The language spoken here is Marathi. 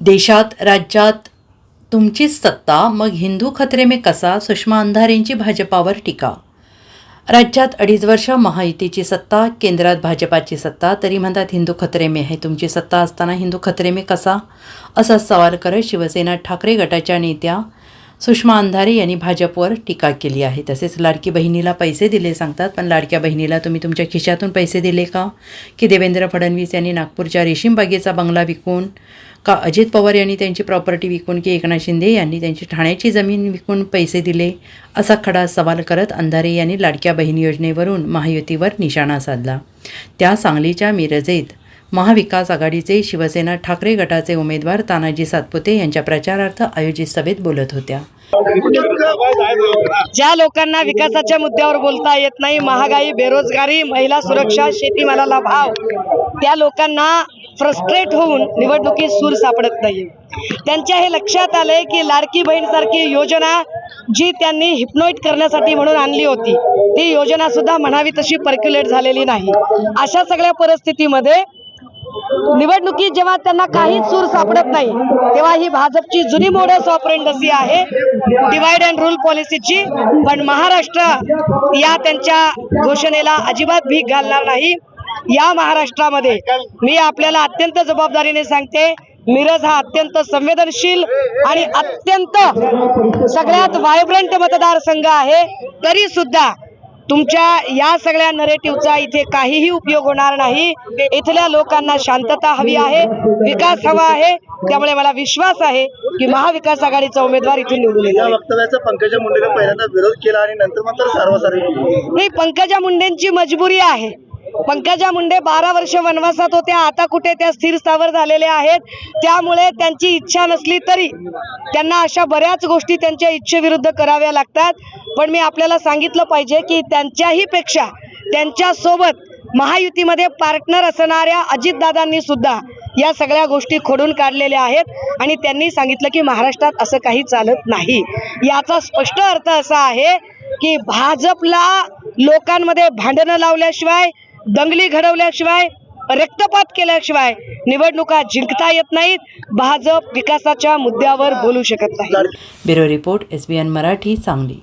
देशात राज्यात तुमचीच सत्ता मग हिंदू खतरे में कसा? सुषमा अंधारेंची भाजपावर टीका. राज्यात अडीच वर्ष महायुतीची सत्ता केंद्रात भाजपाची सत्ता तरी म्हणतात हिंदू खतरे में आहे तुमची सत्ता असताना हिंदू खतरे में कसा? असा सवाल करत शिवसेना ठाकरे गटाच्या नेत्या सुषमा अंधारे यांनी भाजपवर टीका केली आहे. तसेच लाडकी बहिणीला पैसे दिले सांगतात पण लाडक्या बहिणीला तुम्ही तुमच्या खिशातून पैसे दिले का? की देवेंद्र फडणवीस यांनी नागपूरच्या रेशीमबागेचा बंगला विकून का अजित पवार यांनी त्यांची प्रॉपर्टी विकून की एकनाथ शिंदे यांनी त्यांची ठाण्याची जमीन विकून पैसे दिले? असा खडा सवाल करत अंधारे यांनी लाडक्या बहीण योजनेवरून महायुतीवर निशाणा साधला. त्या सांगलीच्या मिरजेत महाविकास आघाडीचे शिवसेना ठाकरे गटाचे उमेदवार तानाजी सातपुते यांच्या प्रचारार्थ आयोजित सभेत बोलत होत्या. ज्या लोकांना विकासाच्या मुद्द्यावर बोलता येत नाही महागाई बेरोजगारी महिला सुरक्षा शेतीमालाला भाव त्या लोकांना फ्रस्ट्रेट होऊन निवडणुकीत सूर सापडत नाही त्यांच्या हे लक्षात आलंय की लाडकी बहीण सारखी योजना जी त्यांनी हिप्नोईट करण्यासाठी म्हणून आणली होती ती योजना सुद्धा म्हणावी तशी पर्क्युलेट झालेली नाही. अशा सगळ्या परिस्थितीमध्ये निवडणुकीत जेव्हा त्यांना काहीच सूर सापडत नाही तेव्हा ही भाजपची जुनी मोडस ऑपरेंड अशी आहे डिवाइड अँड रूल पॉलिसीची पण महाराष्ट्र या त्यांच्या घोषणेला अजिबात भीक घालणार नाही. या महाराष्ट्रामध्ये मी आपल्याला अत्यंत जबाबदारीने सांगते मिरज हा अत्यंत संवेदनशील आणि अत्यंत सगळ्यात व्हायब्रंट मतदारसंघ आहे. तरी सुद्धा तुमच्या या सगळ्या नरेटिव्हचा इथे काहीही उपयोग होणार नाही. इथल्या लोकांना शांतता हवी आहे विकास हवा आहे. त्यामुळे मला विश्वास आहे की महाविकास आघाडीचा उमेदवार इथून निवडून या येईल वक्तव्याचा पंकजा मुंडेने पहिल्यांदा विरोध केला आणि नंतर मात्र सार्वसार्वजनिक केली. नाही पंकजा मुंडेंची मजबुरी आहे. पंकजा मुंडे बारा वर्ष वनवासात होत्या आता कुठे त्या स्थिर स्थावर झालेल्या आहेत? त्यामुळे त्यांची इच्छा नसली तरी त्यांना अशा बऱ्याच गोष्टी त्यांच्या इच्छेविरुद्ध कराव्या लागतात. पण मी आपल्याला सांगितलं पाहिजे की त्यांच्याही पेक्षा त्यांच्यासोबत महायुतीमध्ये पार्टनर असणाऱ्या अजितदादांनी सुद्धा या सगळ्या गोष्टी खोडून काढलेल्या आहेत आणि त्यांनी सांगितलं की महाराष्ट्रात असं काही चालत नाही. याचा स्पष्ट अर्थ असा आहे की भाजपला लोकांमध्ये भांडणं लावल्याशिवाय दंगली घडवल्याशिवाय रक्तपात केल्याशिवाय निवडणुका जिंकता येत नाहीत. भाजप विकासाच्या मुद्द्यावर बोलू शकत नाही. Bureau report S B N Marathi Sangli.